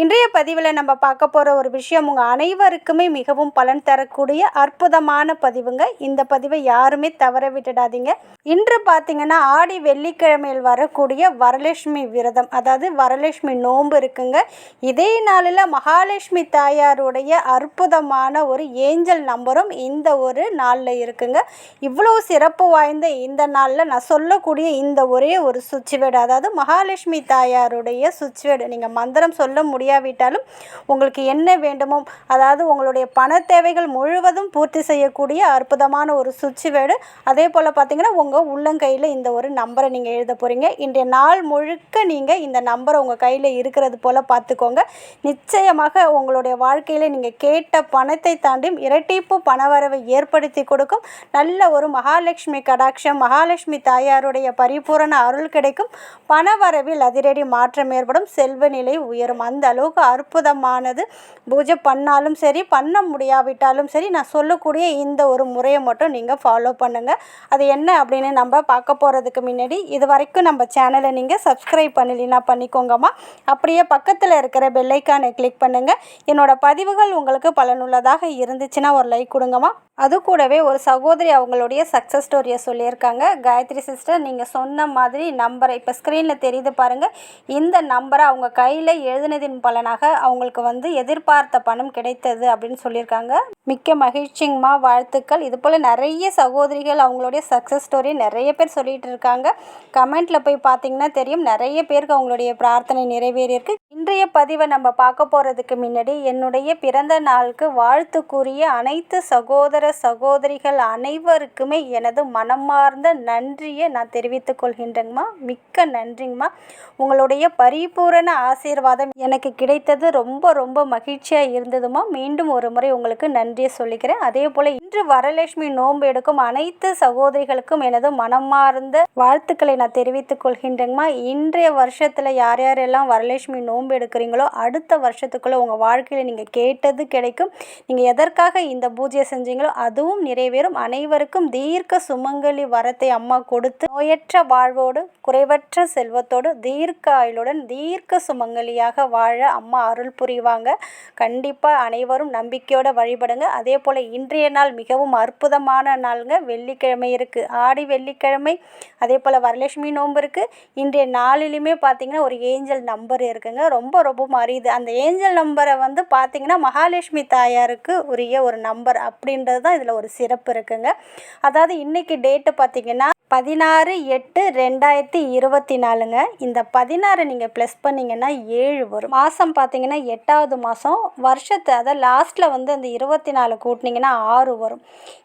இன்றைய பதிவில் நம்ம பார்க்க போகிற ஒரு விஷயம் உங்கள் அனைவருக்குமே மிகவும் பலன் தரக்கூடிய அற்புதமான பதிவுங்க. இந்த பதிவை யாருமே தவற விட்டுடாதீங்க. இன்று பார்த்தீங்கன்னா ஆடி வெள்ளிக்கிழமையில் வரக்கூடிய வரலட்சுமி விரதம் அதாவது வரலட்சுமி நோன்பு இருக்குங்க. இதே நாளில் மகாலட்சுமி தாயாருடைய அற்புதமான ஒரு ஏஞ்சல் நம்பரும் இந்த ஒரு நாளில் இருக்குங்க. இவ்வளோ சிறப்பு வாய்ந்த இந்த நாளில் நான் சொல்லக்கூடிய இந்த ஒரே ஒரு சுவிட்ச் வேர்டு அதாவது மகாலட்சுமி தாயாருடைய சுவிட்ச் வேர்டு நீங்கள் மந்திரம் சொல்ல முடியும். முடியாவிட்டாலும் உங்களுக்கு என்ன வேண்டுமோ அதாவது உங்களுடைய பண தேவைகள் முழுவதும் பூர்த்தி செய்யக்கூடிய அற்புதமான ஒரு சுவிட்ச் வேர்டு. அதே போல் பார்த்தீங்கன்னா உங்கள் உள்ளங்கையில் இந்த ஒரு நம்பரை நீங்கள் எழுத போகிறீங்க இன்றைய நாள் முழுக்க நீங்கள் இந்த நம்பரை உங்கள் கையில் இருக்கிறது போல் பார்த்துக்கோங்க நிச்சயமாக உங்களுடைய வாழ்க்கையில் நீங்கள் கேட்ட பணத்தை தாண்டி இரட்டிப்பு பணவரவை ஏற்படுத்தி கொடுக்கும். நல்ல ஒரு மகாலட்சுமி கடாட்சம் மகாலட்சுமி தாயாருடைய பரிபூரண அருள் கிடைக்கும். பணவரவில் அதிரடி மாற்றம் ஏற்படும். செல்வ நிலை உயரும். அந்த அளவுக்கு அற்புதமானது. பூஜை பண்ணாலும் சரி பண்ண முடியாவிட்டாலும் சரி நான் சொல்லக்கூடிய இந்த ஒரு முறையை மட்டும் நீங்கள் ஃபாலோ பண்ணுங்கள் அது என்ன அப்படின்னு நம்ம பார்க்க போகிறதுக்கு முன்னாடி இது வரைக்கும் நம்ம சேனலை நீங்கள் சப்ஸ்கிரைப் பண்ணலைன்னா பண்ணிக்கோங்கம்மா. அப்படியே பக்கத்தில் இருக்கிற பெல்லைக்கானை கிளிக் பண்ணுங்கள் என்னோட பதிவுகள் உங்களுக்கு பலனுள்ளதாக இருந்துச்சுன்னா ஒரு லைக் கொடுங்கம்மா. அது கூடவே ஒரு சகோதரி அவங்களுடைய சக்ஸஸ் ஸ்டோரியை சொல்லியிருக்காங்க. காயத்ரி சிஸ்டர் நீங்கள் சொன்ன மாதிரி நம்பரை இப்போ ஸ்க்ரீனில் தெரியுது பாருங்கள் இந்த நம்பரை அவங்க கையில் எழுதினதின் பலனாக அவங்களுக்கு வந்து எதிர்பார்த்த பணம் கிடைத்தது அப்படின்னு சொல்லியிருக்காங்க. மிக்க மகிழ்ச்சிங்கம்மா வாழ்த்துக்கள். இது போல் நிறைய சகோதரிகள் அவங்களுடைய சக்ஸஸ் ஸ்டோரி நிறைய பேர் சொல்லிட்டு இருக்காங்க. கமெண்ட்டில் போய் பார்த்தீங்கன்னா தெரியும் நிறைய பேருக்கு அவங்களுடைய பிரார்த்தனை நிறைவேறியிருக்கு. இன்றைய பதிவை நம்ம பார்க்க போகிறதுக்கு முன்னாடி என்னுடைய பிறந்த நாளுக்கு வாழ்த்து கூறிய அனைத்து சகோதர சகோதரிகள் அனைவருக்குமே எனது மனமார்ந்த நன்றியை நான் தெரிவித்துக் கொள்கின்றேங்கம்மா. மிக்க நன்றிங்கம்மா. உங்களுடைய பரிபூரண ஆசீர்வாதம் எனக்கு கிடைத்தது ரொம்ப ரொம்ப மகிழ்ச்சியாக இருந்ததுமா. மீண்டும் ஒரு முறை உங்களுக்கு நன்றியை சொல்லிக்கிறேன். அதே போல் இன்று வரலட்சுமி நோன்பு எடுக்கும் அனைத்து சகோதரிகளுக்கும் எனது மனமார்ந்த வாழ்த்துக்களை நான் தெரிவித்துக் கொள்கின்றேங்கம்மா. இன்றைய வருஷத்தில் யார் யாரெல்லாம் வரலட்சுமி நோன்பு எடுக்கிறீங்களோ அடுத்த வருஷத்துக்குள்ளே உங்கள் வாழ்க்கையில் நீங்கள் கேட்டது கிடைக்கும். நீங்கள் எதற்காக இந்த பூஜையை செஞ்சீங்களோ அதுவும் நிறைவேறும். அனைவருக்கும் தீர்க்க சுமங்கலி வரத்தை அம்மா கொடுத்து நோயற்ற வாழ்வோடு குறைவற்ற செல்வத்தோடு தீர்க்க ஆயுளுடன் தீர்க்க சுமங்கலியாக வாழ அம்மா அருள் புரிவாங்க. கண்டிப்பாக அனைவரும் நம்பிக்கையோடு வழிபடுங்க. அதே போல் இன்றைய நாள் மிகவும் அற்புதமான நாளுங்க. வெள்ளிக்கிழமை இருக்குது ஆடி வெள்ளிக்கிழமை அதே போல் வரலட்சுமி நோன்பு இருக்குது இன்றைய நாளிலுமே பார்த்திங்கன்னா ஒரு ஏஞ்சல் நம்பர் இருக்குங்க. ரொம்ப ரொம்ப அரியுது அந்த ஏஞ்சல் நம்பரை வந்து பார்த்திங்கன்னா மகாலட்சுமி தாயாருக்கு உரிய ஒரு நம்பர் அப்படின்றது தான் இதில் ஒரு சிறப்பு இருக்குங்க. அதாவது இன்றைக்கி டேட்டு பார்த்தீங்கன்னா பதினாறு எட்டு ரெண்டாயிரத்தி இருபத்தி நாலுங்க. இந்த பதினாறு நீங்கள் ப்ளஸ் பண்ணிங்கன்னா ஏழு வரும். மாதம் பார்த்தீங்கன்னா எட்டாவது மாதம் வருஷத்தை அதை லாஸ்ட்டில் வந்து அந்த இருபத்தி நாலு கூட்டினீங்கன்னா ஆறு வரும்.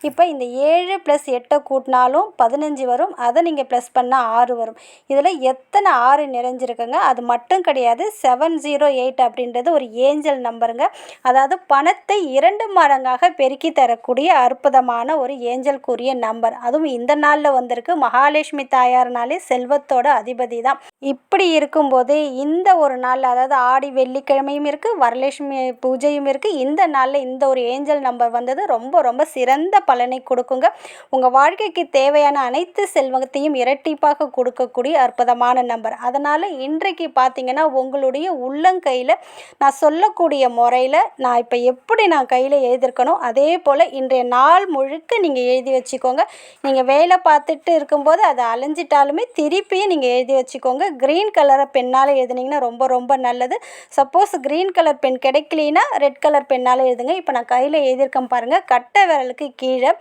இப்போ இந்த ஏழு ப்ளஸ் எட்டை கூட்டினாலும் பதினஞ்சு வரும். அதை நீங்கள் ப்ளஸ் பண்ணால் ஆறு வரும். இதில் எத்தனை ஆறு நிறைஞ்சிருக்குங்க? அது மட்டும் கிடையாது செவன் ஜீரோ எயிட் அப்படின்றது ஒரு ஏஞ்சல் நம்பருங்க. அதாவது பணத்தை இரண்டு மடங்காக பெருக்கி தரக்கூடிய அற்புதமான ஒரு ஏஞ்சல்குரிய நம்பர். அதுவும் இந்த நாளில் வந்திருக்கு. மகாலட்சுமி தாயார்னாலே செல்வத்தோட அதிபதி தான் இப்படி இருக்கும்போது இந்த ஒரு நாள் அதாவது ஆடி வெள்ளிக்கிழமையும் இருக்குது வரலட்சுமி பூஜையும் இருக்குது இந்த நாளில் இந்த ஒரு ஏஞ்சல் நம்பர் வந்தது. ரொம்ப ரொம்ப சிறந்த பலனை கொடுக்குங்க. உங்கள் வாழ்க்கைக்கு தேவையான அனைத்து செல்வத்தையும் இரட்டிப்பாக கொடுக்கக்கூடிய அற்புதமான நம்பர். அதனால் இன்றைக்கு பார்த்தீங்கன்னா உங்களுடைய உள்ளங்கையில் நான் சொல்லக்கூடிய முறையில் நான் இப்போ எப்படி நான் கையில் எழுதியிருக்கணும் அதே போல் இன்றைய நாள் முழுக்க நீங்கள் எழுதி வச்சுக்கோங்க. நீங்கள் வேலை பார்த்துட்டு இருக்கும்போது அதை அலைஞ்சிட்டாலுமே திருப்பியும் நீங்கள் எழுதி வச்சுக்கோங்க. க்ரீன் கலரை பெண்ணால் எழுதுனீங்கன்னா ரொம்ப ரொம்ப நல்லது. சப்போஸ் க்ரீன் கலர் பென் கிடைக்கலனா ரெட் கலர் பெண்ணால் எழுதுங்க. இப்போ நான் கையில் எழுதியிருக்கேன் பாருங்கள் கட்டை விரலுக்கு கீழே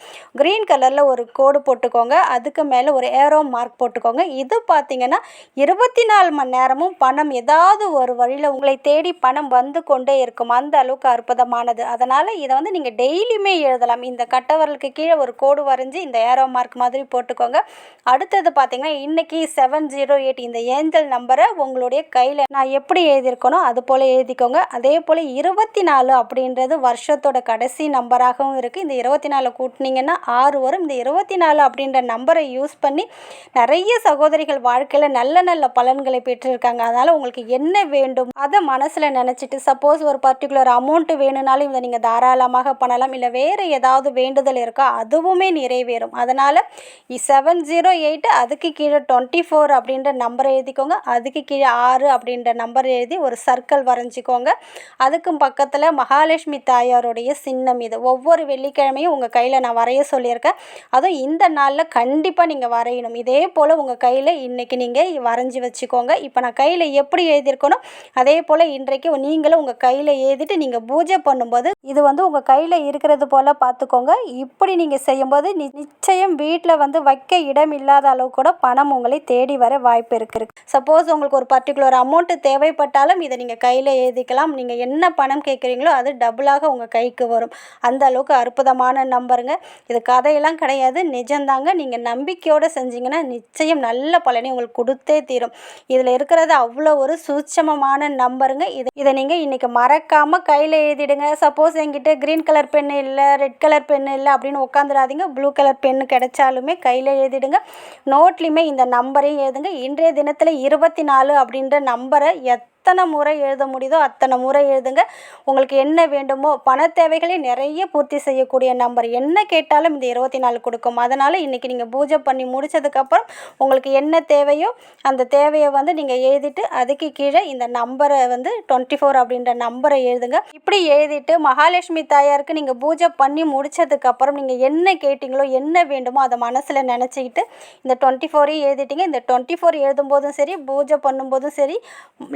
க்ரீன் கலரில் ஒரு கோடு போட்டுக்கோங்க. அதுக்கு மேலே ஒரு ஏரோ மார்க் போட்டுக்கோங்க. இது பார்த்தீங்கன்னா இருபத்தி நாலு மணி நேரமும் பணம் ஏதாவது ஒரு வழியில் உங்களை தேடி பணம் வந்து கொண்டே இருக்கும். அந்த அளவுக்கு அற்புதமானது. அதனால் இதை வந்து நீங்கள் டெய்லியுமே எழுதலாம். இந்த கட்டவரலுக்கு கீழே ஒரு கோடு வரைஞ்சி இந்த ஏரோ மார்க் மாதிரி போட்டுக்கோங்க. அடுத்தது பார்த்தீங்கன்னா இன்றைக்கி செவன் ஜீரோ எயிட் இந்த ஏஞ்சல் நம்பரை உங்களுடைய கையில் நான் எப்படி எழுதியிருக்கணும் அது போல் எழுதிக்கோங்க. அதே போல் இருபத்தி நாலு அப்படின்றது வருஷத்தோட கடைசி நம்பராகவும் இருக்குது இந்த இருபத்தி நாலு கூட்டினீங்கன்னா ஆறு வரும். இந்த இருபத்தி நாலு அப்படின்ற நம்பரை யூஸ் பண்ணி நிறைய சகோதரிகள் வாழ்க்கையில் நல்ல நல்ல பலன்களை பெற்றிருக்காங்க. அதனால் உங்களுக்கு என்ன வேண்டும் அதை மனசில் நினச்சிட்டு சப்போஸ் ஒரு பர்டிகுலர் அமௌண்ட்டு வேணும்னாலும் இதை நீங்கள் தாராளமாக பண்ணலாம். இல்லை வேறு ஏதாவது வேண்டுதல் இருக்கோ அதுவுமே நிறைவேறும். அதனால் செவன் ஜீரோ எயிட்டு அதுக்கு கீழே டுவெண்ட்டி ஃபோர் அப்படின்ற நம்பரை எழுதிக்கோங்க. அதுக்கு கீழே ஆறு அப்படின்ற நம்பர் எழுதி ஒரு சர்க்கிள் வரைஞ்சிக்கோங்க. அதுக்கும் பக்கத்தில் மகாலட்சுமி தாயாருடைய சின்னம் இது. ஒவ்வொரு வெள்ளிக்கிழமையும் உங்கள் கையில் நான் வரைய சொல்லியிருக்கேன். அதுவும் இந்த நாளில் கண்டிப்பாக நீங்கள் வரையணும். இதே போல் உங்கள் கையில் இன்றைக்கி நீங்கள் வரைஞ்சி வச்சுக்கோங்க. இப்போ நான் கையில் எப்படி எழுதியிருக்கணும் அதே போல் இன்றைக்கு நீங்களும் உங்கள் கையில் எழுதிட்டு நீங்கள் பூஜை பண்ணும்போது இது வந்து உங்கள் கையில் இருக்கிறது போல் பார்த்துக்கோங்க. இப்படி நீங்கள் செய்யும்போது நிச்சயம் வீட்டில் வந்து வைக்க இடம் இல்லாத அளவு கூட பணம் உங்களை தேடி வர வாய்ப்பு இருக்குது சப்போஸ் உங்களுக்கு ஒரு பர்டிகுலர் அமௌண்ட்டு தேவைப்பட்டாலும் இதை நீங்கள் நீங்கள் கையில் எழுதிக்கலாம் நீங்கள் என்ன பணம் கேட்குறீங்களோ அது டபுளாக உங்கள் கைக்கு வரும். அந்த அளவுக்கு அற்புதமான நம்பருங்க. இது கதையெல்லாம் கிடையாது. நிஜம்தாங்க நீங்கள் நம்பிக்கையோடு செஞ்சீங்கன்னா நிச்சயம் நல்ல பலனை உங்களுக்கு கொடுத்தே தீரும். இதில் இருக்கிறது அவ்வளோ ஒரு சூட்சமமான நம்பருங்க. இது இதை நீங்கள் இன்றைக்கி மறக்காமல் கையில் எழுதிடுங்க சப்போஸ் என்கிட்ட க்ரீன் கலர் பென் இல்லை ரெட் கலர் பென் இல்லை அப்படின்னு உட்காந்துடாதீங்க ப்ளூ கலர் பென்னு கிடைச்சாலுமே கையில் எழுதிடுங்க நோட்லேயுமே இந்த நம்பரையும் எழுதுங்க இன்றைய தினத்தில் இருபத்தி நாலு அப்படின்ற நம்பரை எத் எத்தனை முறை எழுத முடியுதோ அத்தனை முறை எழுதுங்க. உங்களுக்கு என்ன வேண்டுமோ பண தேவைகளை நிறைய பூர்த்தி செய்யக்கூடிய நம்பர். என்ன கேட்டாலும் இந்த இருபத்தி நாலு கொடுக்கும். அதனால் இன்றைக்கி நீங்கள் பூஜை பண்ணி முடித்ததுக்கப்புறம் உங்களுக்கு என்ன தேவையோ அந்த தேவையை வந்து நீங்கள் எழுதிட்டு அதுக்கு கீழே இந்த நம்பரை வந்து டுவெண்ட்டி ஃபோர் அப்படின்ற நம்பரை எழுதுங்க. இப்படி எழுதிட்டு மகாலட்சுமி தாயாருக்கு நீங்கள் பூஜை பண்ணி முடித்ததுக்கப்புறம் நீங்கள் என்ன கேட்டிங்களோ என்ன வேண்டுமோ அதை மனசில் நினச்சிக்கிட்டு இந்த டுவெண்ட்டி ஃபோரையும் எழுதிட்டீங்க. இந்த டுவெண்ட்டி ஃபோர் எழுதும்போதும் சரி பூஜை பண்ணும்போதும் சரி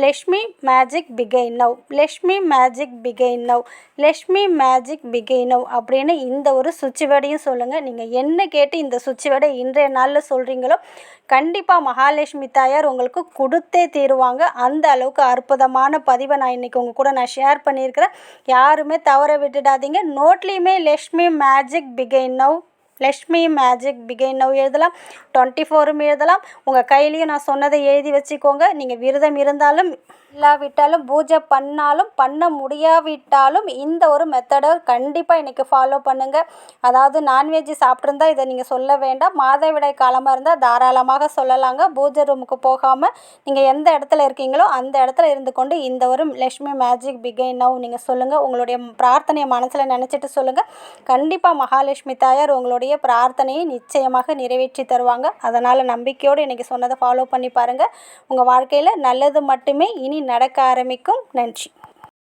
Lakshmi magic begin now Lakshmi magic begin now Lakshmi magic begin now அப்படின்னு இந்த ஒரு சுவிட்ச் வேர்டையும் சொல்லுங்கள் நீங்கள் என்ன கேட்டு இந்த சுவிட்ச் வேர்டை இன்றைய நாளில் சொல்கிறீங்களோ கண்டிப்பாக மகாலட்சுமி தாயார் உங்களுக்கு கொடுத்தே தீருவாங்க. அந்த அளவுக்கு அற்புதமான பதிவை நான் இன்றைக்கி உங்கள் கூட நான் ஷேர் பண்ணியிருக்கிறேன். யாருமே தவற விட்டுடாதீங்க. நோட்லேயுமே Lakshmi magic begin now Lakshmi magic begin now எழுதலாம். டுவெண்ட்டி ஃபோரும் எழுதலாம். உங்கள் கையிலையும் நான் சொன்னதை எழுதி வச்சுக்கோங்க. நீங்கள் விரதம் இருந்தாலும் இல்லாவிட்டாலும் பூஜை பண்ணாலும் பண்ண முடியாவிட்டாலும் இந்த ஒரு மெத்தடை கண்டிப்பாக இன்றைக்கி ஃபாலோ பண்ணுங்கள் அதாவது நான்வெஜ் சாப்பிட்ருந்தா இதை நீங்கள் சொல்ல வேண்டாம். மாதவிடாய் காலமாக இருந்தால் தாராளமாக சொல்லலாங்க. பூஜை ரூமுக்கு போகாமல் நீங்கள் எந்த இடத்துல இருக்கீங்களோ அந்த இடத்துல இருந்து கொண்டு இந்த ஒரு லக்ஷ்மி மேஜிக் பிகைனாவும் நீங்கள் சொல்லுங்கள் உங்களுடைய பிரார்த்தனையை மனசில் நினச்சிட்டு சொல்லுங்கள் கண்டிப்பாக மகாலட்சுமி தாயார் உங்களுடைய பிரார்த்தனையை நிச்சயமாக நிறைவேற்றி தருவாங்க. அதனால் நம்பிக்கையோடு இன்றைக்கி சொன்னதை ஃபாலோ பண்ணி பாருங்கள் உங்கள் வாழ்க்கையில் நல்லது மட்டுமே இனி நடக்க ஆரம்பிக்கும். நன்றி.